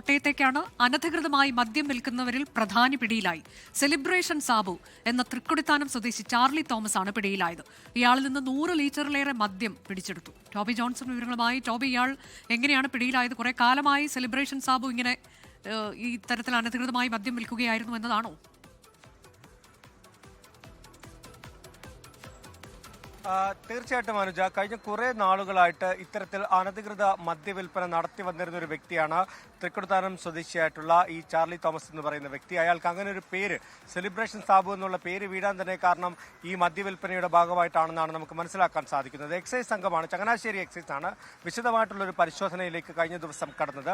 കോട്ടയത്തേക്കാണ് അനധികൃതമായി മദ്യം വിൽക്കുന്നവരിൽ പ്രധാനി പിടിയിലായി. സെലിബ്രേഷൻ സാബു എന്ന തൃക്കൊടിത്താനം സ്വദേശി ചാർലി തോമസ് ആണ് പിടിയിലായത്. ഇയാളിൽ നിന്ന് നൂറ് ലീറ്ററിലേറെ മദ്യം പിടിച്ചെടുത്തു. ടോബി ജോൺസൺ വിവരങ്ങളുമായി ടോബി ഇയാൾ എങ്ങനെയാണ് പിടിയിലായത്? കുറെ കാലമായി സെലിബ്രേഷൻ സാബു ഇങ്ങനെ ഈ തരത്തിൽ അനധികൃതമായി മദ്യം വിൽക്കുകയായിരുന്നു എന്നതാണോ? തീർച്ചയായിട്ടും മനുജ കഴിഞ്ഞ കുറെ നാളുകളായിട്ട് ഇത്തരത്തിൽ അനധികൃത മദ്യവിൽപ്പന നടത്തി വന്നിരുന്ന ഒരു വ്യക്തിയാണ് തൃക്കൊടുത്താനം സ്വദേശിയായിട്ടുള്ള ഈ ചാർലി തോമസ് എന്ന് പറയുന്ന വ്യക്തി. അയാൾക്ക് അങ്ങനെ ഒരു പേര് സെലിബ്രേഷൻ സാബു എന്നുള്ള പേര് വീടാൻ തന്നെ കാരണം ഈ മദ്യവിൽപ്പനയുടെ ഭാഗമായിട്ടാണെന്നാണ് നമുക്ക് മനസ്സിലാക്കാൻ സാധിക്കുന്നത്. എക്സൈസ് സംഘമാണ് ചങ്ങനാശ്ശേരി എക്സൈസ് ആണ് വിശദമായിട്ടുള്ള ഒരു പരിശോധനയിലേക്ക് കഴിഞ്ഞ ദിവസം കടന്നത്.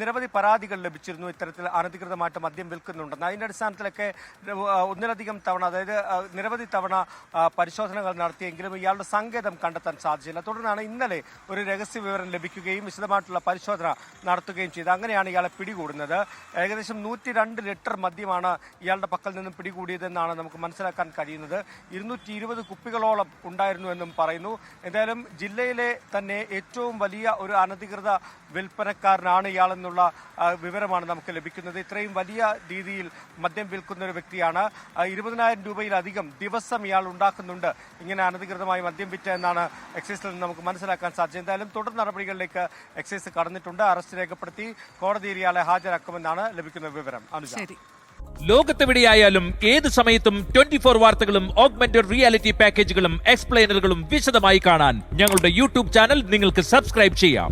നിരവധി പരാതികൾ ലഭിച്ചിരുന്നു ഇത്തരത്തിൽ അനധികൃതമായിട്ട് മദ്യം വിൽക്കുന്നുണ്ടെന്ന്. അതിന്റെ അടിസ്ഥാനത്തിലൊക്കെ ഒന്നിലധികം തവണ അതായത് നിരവധി തവണ പരിശോധനകൾ നടത്തിയെങ്കിലും ഇയാളുടെ സങ്കേതം കണ്ടെത്താൻ സാധിച്ചില്ല. തുടർന്നാണ് ഇന്നലെ ഒരു രഹസ്യ വിവരം ലഭിക്കുകയും വിശദമായിട്ടുള്ള പരിശോധന നടത്തുകയും ചെയ്ത് അങ്ങനെയാണ് ഇയാളെ പിടികൂടുന്നത്. ഏകദേശം നൂറ്റി രണ്ട് ലിറ്റർ മദ്യമാണ് ഇയാളുടെ പക്കൽ നിന്നും പിടികൂടിയതെന്നാണ് നമുക്ക് മനസ്സിലാക്കാൻ കഴിയുന്നത്. ഇരുന്നൂറ്റി ഇരുപത് കുപ്പികളോളം ഉണ്ടായിരുന്നു എന്നും പറയുന്നു. എന്തായാലും ജില്ലയിലെ തന്നെ ഏറ്റവും വലിയ ഒരു അനധികൃത വിൽപ്പനക്കാരനാണ് ഇയാളെന്നുള്ള വിവരമാണ് നമുക്ക് ലഭിക്കുന്നത്. ഇത്രയും വലിയ രീതിയിൽ മദ്യം വിൽക്കുന്ന ഒരു വ്യക്തിയാണ്. ഇരുപതിനായിരം രൂപയിലധികം ദിവസം ഇയാൾ ഉണ്ടാക്കുന്നുണ്ട്. ഇങ്ങനെ അനധികൃതമായി മദ്യം വിറ്റ എന്നാണ് എക്സൈസിൽ നിന്ന് നമുക്ക് മനസ്സിലാക്കാൻ സാധിച്ചത്. എന്തായാലും തുടർ നടപടികളിലേക്ക് എക്സൈസ് കടന്നിട്ടുണ്ട്. അറസ്റ്റ് രേഖപ്പെടുത്തി കോടതിയിൽ ഇയാളെ ഹാജരാക്കുമെന്നാണ് ലഭിക്കുന്ന വിവരം. അനുജ. ശരി. ലോകത്തെവിടെയായാലും ഏത് സമയത്തും ട്വന്റി ഫോർ വാർത്തകളും ഓഗ്മെന്റഡ് റിയാലിറ്റി പാക്കേജുകളും എക്സ്പ്ലെയിനറുകളും വിശദമായി കാണാൻ ഞങ്ങളുടെ യൂട്യൂബ് ചാനൽ നിങ്ങൾക്ക് സബ്സ്ക്രൈബ് ചെയ്യാം.